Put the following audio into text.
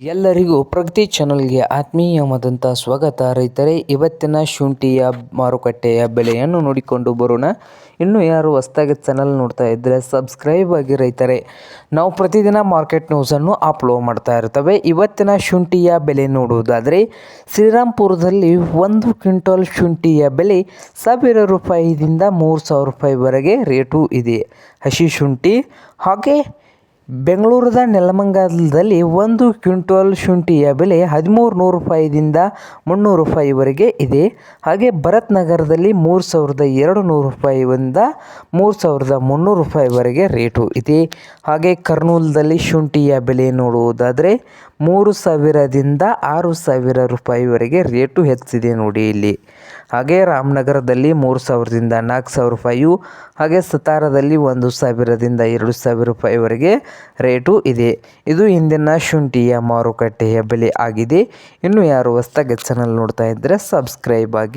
ಎಲ್ಲರಿಗೂ ಪ್ರಗತಿ ಚಾನಲ್ಗೆ ಆತ್ಮೀಯವಾದಂಥ ಸ್ವಾಗತ. ರೈತರೇ, ಇವತ್ತಿನ ಶುಂಠಿಯ ಮಾರುಕಟ್ಟೆಯ ಬೆಲೆಯನ್ನು ನೋಡಿಕೊಂಡು ಬರೋಣ. ಇನ್ನು ಯಾರು ಹೊಸ್ದಾಗಿ ಚಾನಲ್ ನೋಡ್ತಾ ಇದ್ದರೆ ಸಬ್ಸ್ಕ್ರೈಬ್ ಆಗಿ ರೈತರೇ. ನಾವು ಪ್ರತಿದಿನ ಮಾರ್ಕೆಟ್ ನ್ಯೂಸನ್ನು ಅಪ್ಲೋಡ್ ಮಾಡ್ತಾ ಇರ್ತವೆ. ಇವತ್ತಿನ ಶುಂಠಿಯ ಬೆಲೆ ನೋಡುವುದಾದರೆ ಶ್ರೀರಾಮ್ಪುರದಲ್ಲಿ ಒಂದು ಕ್ವಿಂಟಲ್ ಶುಂಠಿಯ ಬೆಲೆ ಸಾವಿರ ರೂಪಾಯಿಯಿಂದ ಮೂರು ಸಾವಿರ ರೂಪಾಯಿವರೆಗೆ ರೇಟು ಇದೆ. ಹಸಿ ಶುಂಠಿ, ಹಾಗೆ ಬೆಂಗಳೂರದ ನೆಲಮಂಗಲದಲ್ಲಿ ಒಂದು ಕ್ವಿಂಟಲ್ ಶುಂಠಿಯ ಬೆಲೆ ಹದಿಮೂರು ನೂರು ರೂಪಾಯಿದಿಂದ ಮುನ್ನೂರು ರೂಪಾಯಿವರೆಗೆ ಇದೆ. ಹಾಗೆ ಭರತ್ ನಗರದಲ್ಲಿ ಮೂರು ಸಾವಿರದ ಎರಡು ನೂರು ರೂಪಾಯಿಯಿಂದ ಮೂರು ಸಾವಿರದ ಮುನ್ನೂರು ರೂಪಾಯಿವರೆಗೆ ರೇಟು ಇದೆ. ಹಾಗೆ ಕರ್ನೂಲ್ದಲ್ಲಿ ಶುಂಠಿಯ ಬೆಲೆ ನೋಡುವುದಾದರೆ ಮೂರು ಸಾವಿರದಿಂದ ಆರು ಸಾವಿರ ರೂಪಾಯಿವರೆಗೆ ರೇಟು ಹೆಚ್ಚಿದೆ ನೋಡಿ ಇಲ್ಲಿ. ಹಾಗೆ ರಾಮನಗರದಲ್ಲಿ ಮೂರು ಸಾವಿರದಿಂದ ನಾಲ್ಕು ಸಾವಿರ ರೂಪಾಯಿಯು, ಹಾಗೆ ಸತಾರದಲ್ಲಿ ಒಂದು ಸಾವಿರದಿಂದ ಎರಡು ಸಾವಿರ ರೂಪಾಯಿವರೆಗೆ ರೇಟು ಇದೆ. ಇದು ಇಂದಿನ ಶುಂಠಿಯ ಮಾರುಕಟ್ಟೆಯ ಬೆಲೆ ಆಗಿದೆ. ಇನ್ನು ಯಾರು ಹೊಸ್ದಾಗಿ ಚಾನಲ್ ನೋಡ್ತಾ ಇದ್ದರೆ ಸಬ್ಸ್ಕ್ರೈಬ್ ಆಗಿ